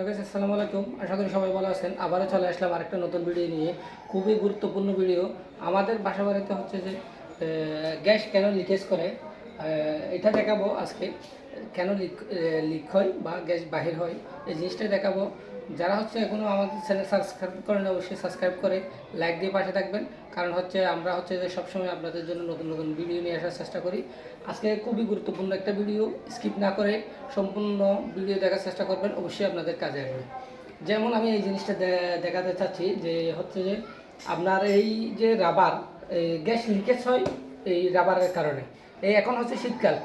আসসালামু আলাইকুম। আশা করি সবাই ভালো আছেন। আবারও চলে আসলাম আরেকটা নতুন ভিডিও নিয়ে। খুবই গুরুত্বপূর্ণ ভিডিও আমাদের বাসা বাড়িতে হচ্ছে যে গ্যাস কেন লিকেজ করে? এটা দেখাবো আজকে। কেন লিক লিক হয় বা গ্যাস বাহির হয়? এই জিনিসটা দেখাবো। যারা হচ্ছে এখনও আমাদের চ্যানেল সাবস্ক্রাইব করেন, অবশ্যই সাবস্ক্রাইব করে লাইক দিয়ে পাশে থাকবেন। কারণ হচ্ছে আমরা হচ্ছে যে সবসময় আপনাদের জন্য নতুন নতুন ভিডিও নিয়ে আসার চেষ্টা করি। আজকে খুবই গুরুত্বপূর্ণ একটা ভিডিও স্কিপ না করে সম্পূর্ণ ভিডিও দেখার চেষ্টা করবেন, অবশ্যই আপনাদের কাজে আসবে। যেমন আমি এই জিনিসটা দেখাতে চাচ্ছি যে হচ্ছে যে আপনার এই যে রাবার গ্যাস লিকেজ হয় এই রাবারের কারণে। এই এখন হচ্ছে শীতকাল।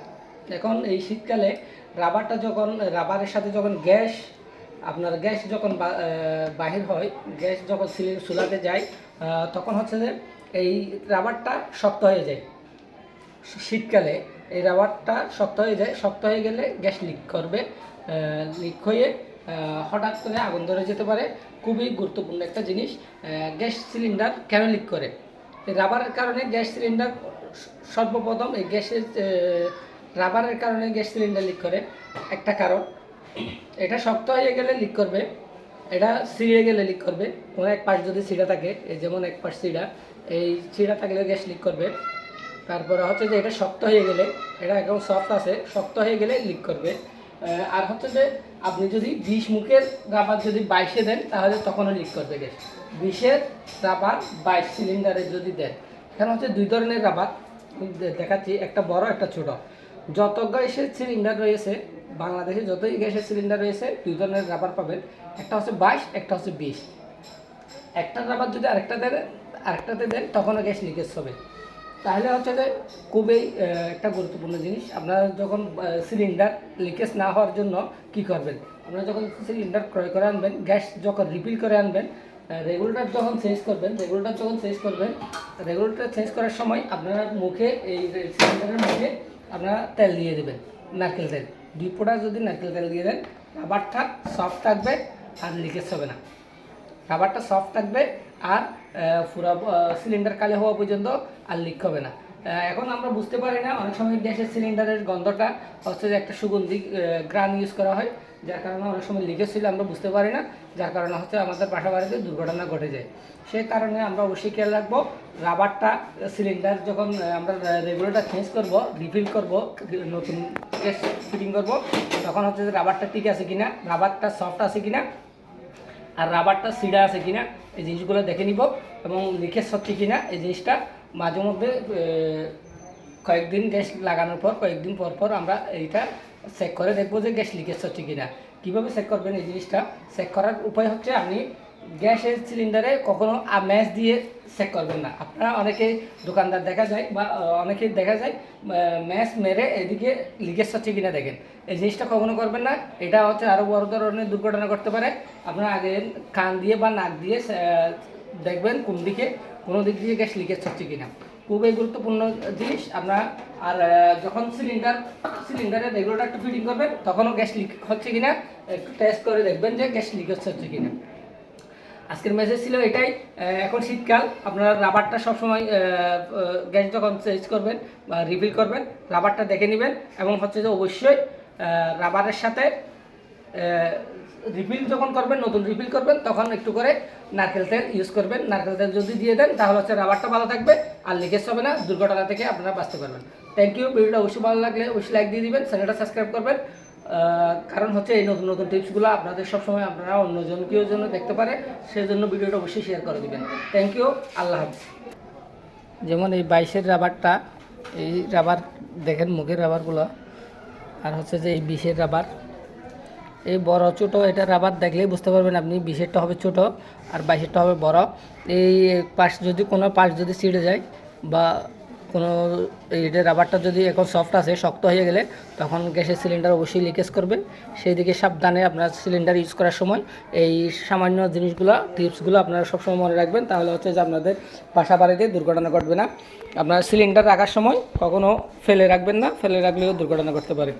এখন এই শীতকালে রাবারটা যখন রাবারের সাথে যখন গ্যাস আপনার গ্যাস যখন বাহির হয়, গ্যাস যখন চুলাতে যায় তখন হচ্ছে যে এই রাবারটা শক্ত হয়ে যায়। শীতকালে এই রাবারটা শক্ত হয়ে যায়, শক্ত হয়ে গেলে গ্যাস লিক করবে লিক হয়ে হঠাৎ করে আগুন ধরে যেতে পারে। খুবই গুরুত্বপূর্ণ একটা জিনিস গ্যাস সিলিন্ডার কেন লিক করে? রাবারের কারণে গ্যাস সিলিন্ডার সর্বপ্রথম এই গ্যাসের রাবারের কারণে গ্যাস সিলিন্ডার লিক করে। একটা কারণ এটা শক্ত হয়ে গেলে লিক করবে, এটা ছিঁড়ে গেলে লিক করবে, কোনো এক পাশ যদি ছিঁড়া থাকে, এই যেমন এক পাশ ছিঁড়া এই ছিঁড়া থাকলে গ্যাস লিক করবে। তারপরে হচ্ছে যে এটা শক্ত হয়ে গেলে, এটা একদম সফট আছে শক্ত হয়ে গেলে লিক করবে। আর হচ্ছে যে আপনি যদি বিশ মুখের রাবার যদি বাইশে দেন, তাহলে তখনও লিক করবে গ্যাস বিশের রাবার বাইশ সিলিন্ডারে যদি দেন, এখানে হচ্ছে দুই ধরনের রাবার দেখাচ্ছি, একটা বড়, একটা ছোট। যত গ্যাসের সিলিন্ডার রয়েছে, বাংলাদেশে যতই গ্যাসের সিলিন্ডার রয়েছে, দুই ধরনের রাবার পাবেন। একটা হচ্ছে বাইশ, একটা হচ্ছে বিশ। একটা রাবার যদি আরেকটা দেন, আরেকটাতে দেন, তখনও গ্যাস লিকেজ হবে। তাহলে হচ্ছে যে খুবই একটা গুরুত্বপূর্ণ জিনিস। আপনারা যখন সিলিন্ডার লিকেজ না হওয়ার জন্য কি করবেন? আপনারা যখন সিলিন্ডার ক্রয় করে আনবেন, গ্যাস যখন রিফিল করে আনবেন রেগুলেটর যখন চেঞ্জ করবেন রেগুলেটর যখন চেঞ্জ করবেন রেগুলেটর চেঞ্জ করার সময় আপনারা মুখে, এই সিলিন্ডারের মুখে আপনারা তেল দিয়ে দেবেন, নারকেল তেল। দুই ফোঁটা যদি নারকেল তেল দিয়ে দেন, রাবারটা সফট থাকবে আর লিকেজ হবে না। রাবারটা সফট থাকবে আর পুরা সিলিন্ডার কালে হওয়া পর্যন্ত আর লিক হবে না। এখন আমরা বুঝতে পারি না, অনেক সময় গ্যাসের সিলিন্ডারের গন্ধটা হচ্ছে যে একটা সুগন্ধি গ্রান ইউজ করা হয়। যার কারণে অনেক সময় লিকেজ ছিল, আমরা বুঝতে পারি না। যার কারণে হচ্ছে আমাদের বাসা বাড়িতে দুর্ঘটনা ঘটে যায়। সেই কারণে আমরা অবশ্যই খেয়াল রাখব, রাবারটা সিলিন্ডার যখন আমরা রেগুলেটর চেঞ্জ করব রিফিল করব, নতুন গ্যাস ফিটিং করব, তখন হচ্ছে রাবারটা ঠিক আছে কিনা, রাবারটা সফট আছে কিনা, আর রাবারটা সিডা আছে কিনা, এই জিনিসগুলো দেখে নিব, এবং লিকেজ হচ্ছে কিনা, এই জিনিসটা মাঝে মধ্যে কয়েকদিন গ্যাস লাগানোর পর, কয়েকদিন পর পর আমরা এইটা চেক করে দেখব যে গ্যাস লিকেজ হচ্ছে কিনা। কীভাবে চেক করবেন এই জিনিসটা? চেক করার উপায় হচ্ছে আপনি গ্যাসের সিলিন্ডারে কখনো ম্যাচ দিয়ে চেক করবেন না। আপনারা অনেকে দোকানদার দেখা যায় বা অনেকে দেখা যায় ম্যাচ মেরে এদিকে লিকেজ হচ্ছে কিনা দেখেন। এই জিনিসটা কখনো করবেন না। এটা হচ্ছে আরও বড় ধরনের দুর্ঘটনা করতে পারে। আপনারা আগে কান দিয়ে বা নাক দিয়ে দেখবেন কোন দিকে, কোনো দিক দিয়ে গ্যাস লিকেজ হচ্ছে কিনা। খুবই গুরুত্বপূর্ণ জিনিস। আমরা আর যখন সিলিন্ডার সিলিন্ডারে রেগুলেটর একটু ফিটিং করবেন, তখনও গ্যাস লিক হচ্ছে কিনা একটু টেস্ট করে দেখবেন যে গ্যাস লিকেজ হচ্ছে কিনা। আজকের মেসেজ ছিল এটাই। এখন শীতকাল, আপনারা রাবারটা সবসময় গ্যাস যখন চেঞ্জ করবেন বা রিফিল করবেন রাবারটা দেখে নেবেন এবং হচ্ছে যে অবশ্যই রাবারের সাথে রিফিল যখন করবেন, নতুন রিফিল করবেন, তখন একটু করে নারকেল তেল ইউজ করবেন। নারকেল তেল যদি দিয়ে দেন, তাহলে হচ্ছে রাবারটা ভালো থাকবে, আর লিকেজ হবে না, দুর্ঘটনা থেকে আপনারা বাঁচতে পারবেন। থ্যাংক ইউ ভিডিওটা অবশ্যই ভালো লাগলে অবশ্যই লাইক দিয়ে দিবেন চ্যানেলটা সাবস্ক্রাইব করবেন। কারণ হচ্ছে এই নতুন নতুন টিপসগুলো আপনাদের সবসময় আপনারা অন্যজনকেও জন্য দেখতে পারে সেই জন্য ভিডিওটা অবশ্যই শেয়ার করে দিবেন। থ্যাংক ইউ আল্লাহ হাফিজ। যেমন এই বাইশের রাবারটা, এই রাবার দেখেন মুখের রাবারগুলো, আর হচ্ছে যে এই বিশের রাবার এই বড় ছোট এটা রাবার দেখলেই বুঝতে পারবেন আপনি, বিশেরটা হবে ছোট আর বাইশেরটা হবে বড়। এই পাশ যদি কোনো পাশ যদি ছিঁড়ে যায় বা কোনো এইটা রাবারটা যদি এখন সফট আছে, শক্ত হয়ে গেলে তখন গ্যাসের সিলিন্ডার অবশ্যই লিকেজ করবে। সেই দিকে সাবধানে আপনার সিলিন্ডার ইউজ করার সময় এই সামান্য জিনিসগুলো, টিপসগুলো আপনারা সবসময় মনে রাখবেন। তাহলে হচ্ছে যে আপনাদের বাসা বাড়িতে দুর্ঘটনা ঘটবে না। আপনার সিলিন্ডার রাখার সময় কখনও ফেলে রাখবেন না, ফেলে রাখলেও দুর্ঘটনা ঘটতে পারে।